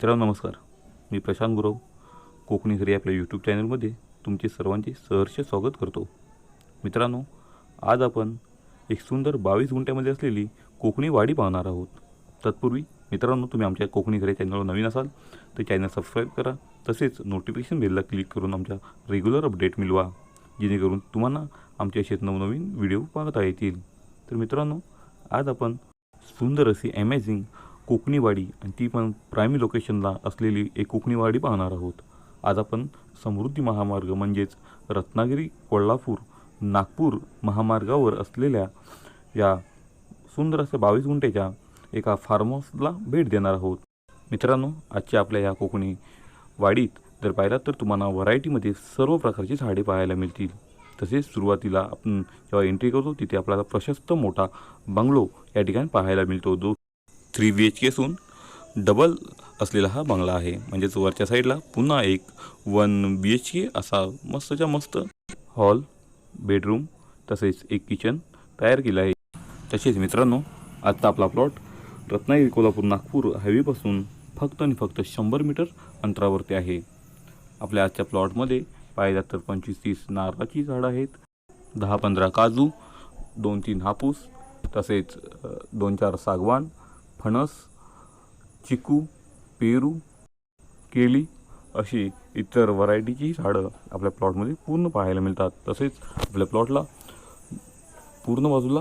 मित्रांनो नमस्कार. मी प्रशांत गुरव कोकणी घरी आपल्या यूट्यूब चॅनलमध्ये तुमचे सर्वांचे सहर्ष स्वागत करतो. मित्रांनो आज आपण एक सुंदर बावीस गुंठ्यामध्ये असलेली कोकणी वाडी पाहणार आहोत. तत्पूर्वी मित्रांनो तुम्ही आमच्या कोकणी घरी चॅनलवर नवीन असाल तर चॅनल सबस्क्राईब करा. तसेच नोटिफिकेशन बेलला क्लिक करून आमच्या रेग्युलर अपडेट मिळवा जेणेकरून तुम्हाला आमचे असे नवनवीन व्हिडिओ पाहता येतील. तर मित्रांनो आज आपण सुंदर अशी अमेझिंग कोकणीवाडी आणि ती पण प्रायमी लोकेशनला असलेली एक कोकणीवाडी पाहणार आहोत. आज आपण समृद्धी महामार्ग म्हणजेच रत्नागिरी कोल्हापूर नागपूर महामार्गावर असलेल्या या सुंदर अशा बावीस गुंठेच्या एका फार्म हाऊसला भेट देणार आहोत. मित्रांनो आजच्या आपल्या या कोकणी वाडीत जर पाहिलात तर तुम्हाला व्हरायटीमध्ये सर्व प्रकारची झाडे पाहायला मिळतील. तसेच सुरुवातीला आपण जेव्हा एंट्री करतो तिथे आपल्याला प्रशस्त मोठा बंगलो या ठिकाणी पाहायला मिळतो. जो थ्री बी एच के असून डबल असलेला हा बंगला आहे. म्हणजेच वरच्या साईडला पुन्हा एक वन बी एच के असा मस्तच्या मस्त हॉल बेडरूम तसेच एक किचन तयार केलं आहे. तसेच मित्रांनो आत्ता आपला प्लॉट रत्नागिरी कोल्हापूर नागपूर हायवेपासून फक्त आणि फक्त शंभर मीटर अंतरावरती आहे. आपल्या आजच्या प्लॉटमध्ये पाहिजे तर पंचवीस तीस नारळाची झाडं आहेत दहा पंधरा काजू दोन तीन हापूस तसेच दोन चार सागवान फणस चिकू पेरू केळी अशी इतर व्हरायटीची झाडं आपल्या प्लॉटमध्ये पूर्ण पाहायला मिळतात. तसेच आपल्या प्लॉटला पूर्ण बाजूला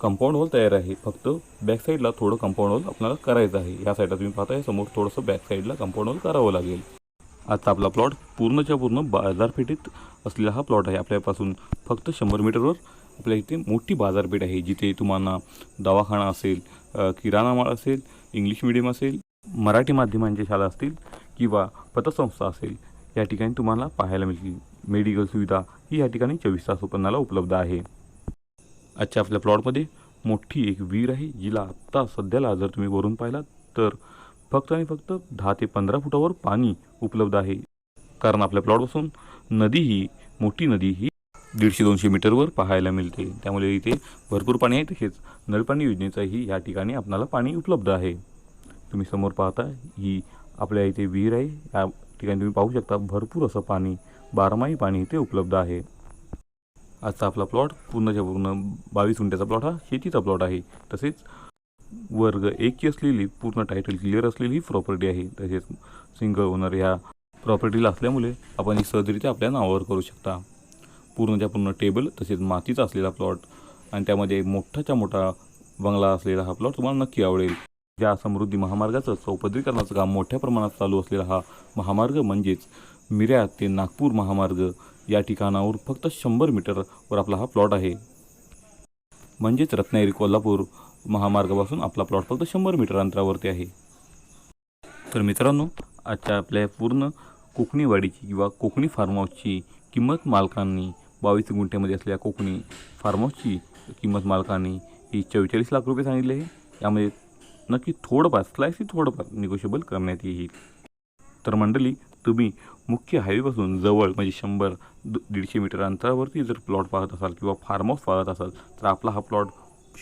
कंपाऊंड हॉल तयार आहे. फक्त बॅक साईडला थोडं कंपाऊंड हॉल आपल्याला करायचं आहे. या साईडला तुम्ही पाहताय समोर थोडंसं बॅक साईडला कंपाऊंड हॉल करावं लागेल. आता आपला प्लॉट पूर्णच्या पूर्ण बाजारपेठेत असलेला हा प्लॉट आहे. आपल्यापासून फक्त शंभर मीटरवर आपल्या इथे मोठी बाजारपेठ आहे जिथे तुम्हाला दवाखाना असेल किराणा माळ असेल इंग्लिश मिडियम असेल मराठी माध्यमांच्या शाळा असतील किंवा पतसंस्था असेल या ठिकाणी तुम्हाला पाहायला मिळतील. मेडिकल सुविधा ही या ठिकाणी चोवीस तास उत्पन्नाला उपलब्ध आहे. आजच्या आपल्या प्लॉटमध्ये मोठी एक विहीर आहे जिला आत्ता सध्याला जर तुम्ही वरून पाहिलात तर फक्त आणि फक्त दहा ते पंधरा फुटावर पाणी उपलब्ध आहे. कारण आपल्या प्लॉटपासून नदी ही मोठी नदी ही दीडशे दोनशे मीटरवर पाहायला मिळते. त्यामुळे इथे भरपूर पाणी आहे. तसेच नळपाणी योजनेचंही या ठिकाणी आपणाला पाणी उपलब्ध आहे. तुम्ही समोर पाहता ही आपल्या इथे विहीर आहे. या ठिकाणी तुम्ही पाहू शकता भरपूर असं पाणी बारमाही पाणी इथे उपलब्ध आहे. आजचा आपला प्लॉट पूर्णच्या पूर्ण बावीस गुंठ्याचा प्लॉट हा शेतीचा प्लॉट आहे. तसेच वर्ग एकची असलेली पूर्ण टायटल क्लिअर असलेली ही प्रॉपर्टी आहे. तसेच सिंगल ओनर ह्या प्रॉपर्टीला असल्यामुळे आपण ही सहजरित्या आपल्या नावावर करू शकता. पूर्णच्या पूर्ण टेबल तसेच मातीचा असलेला प्लॉट आणि त्यामध्ये मोठाच्या मोठा बंगला असलेला हा प्लॉट तुम्हाला नक्की आवडेल. ज्या समृद्धी महामार्गाचं चौपदरीकरणाचं काम मोठ्या प्रमाणात चालू असलेला हा महामार्ग म्हणजेच मिऱ्या ते नागपूर महामार्ग या ठिकाणावर फक्त शंभर मीटरवर आपला हा प्लॉट आहे. म्हणजेच रत्नागिरी कोल्हापूर महामार्गापासून आपला प्लॉट फक्त शंभर मीटर अंतरावरती आहे. तर मित्रांनो आजच्या आपल्या पूर्ण कोकणी वाडीची किंवा कोकणी फार्म हाऊसची किंमत मालकांनी बावीस गुंठ्यामध्ये असलेल्या कोकणी फार्महाऊसची किंमत मालकाने ही चव्वेचाळीस लाख रुपये सांगितले आहे. यामध्ये नक्की थोडंफार स्लायसी थोडंफार निगोशिएबल करण्यात येईल. तर मंडळी तुम्ही मुख्य हायवेपासून जवळ म्हणजे शंभर द- दीडशे मीटर अंतरावरती जर प्लॉट पाहत असाल किंवा फार्म हाऊस पाहत असाल तर आपला हा प्लॉट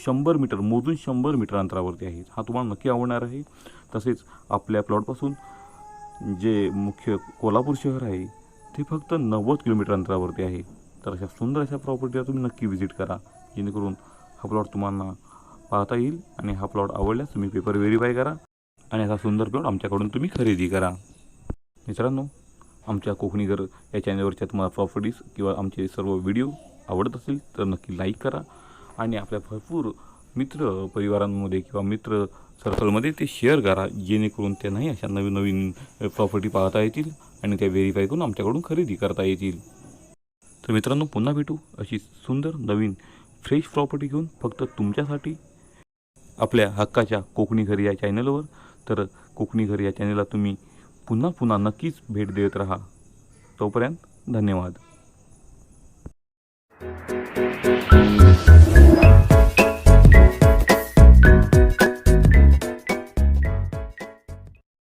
शंभर मीटर मोजून शंभर मीटर अंतरावरती आहे. हा तुम्हाला नक्की आवडणार आहे. तसेच आपल्या प्लॉटपासून जे मुख्य कोल्हापूर शहर आहे ते फक्त नव्वद किलोमीटर अंतरावरती आहे. तर अशा सुंदर अशा प्रॉपर्टीला तुम्ही नक्की व्हिजिट करा. जेणेकरून हा प्लॉट तुम्हाला पाहता येईल आणि हा प्लॉट आवडल्यास तुम्ही पेपर व्हेरीफाय करा आणि असा सुंदर प्लॉट आमच्याकडून तुम्ही खरेदी करा. मित्रांनो आमच्या कोकणी घर या चॅनलवरच्या तुम्हाला प्रॉपर्टीज किंवा आमचे सर्व व्हिडिओ आवडत असेल तर नक्की लाईक करा. आणि आपल्या भरपूर मित्र परिवारांमध्ये किंवा मित्र सर्कलमध्ये ते शेअर करा. जेणेकरून त्यांनाही अशा नवीन नवीन प्रॉपर्टी पाहता येतील आणि त्या व्हेरीफाय करून आमच्याकडून खरेदी करता येतील. तर मित्रांनो पुन्हा भेटू अशी सुंदर नवीन फ्रेश प्रॉपर्टी घेऊन फक्त तुमच्यासाठी आपल्या हक्काच्या कोकणी घरी या चॅनलवर तर कोकणी घरी या चॅनलला तुम्ही पुन्हा पुन्हा नक्कीच भेट देत राहा. तोपर्यंत धन्यवाद.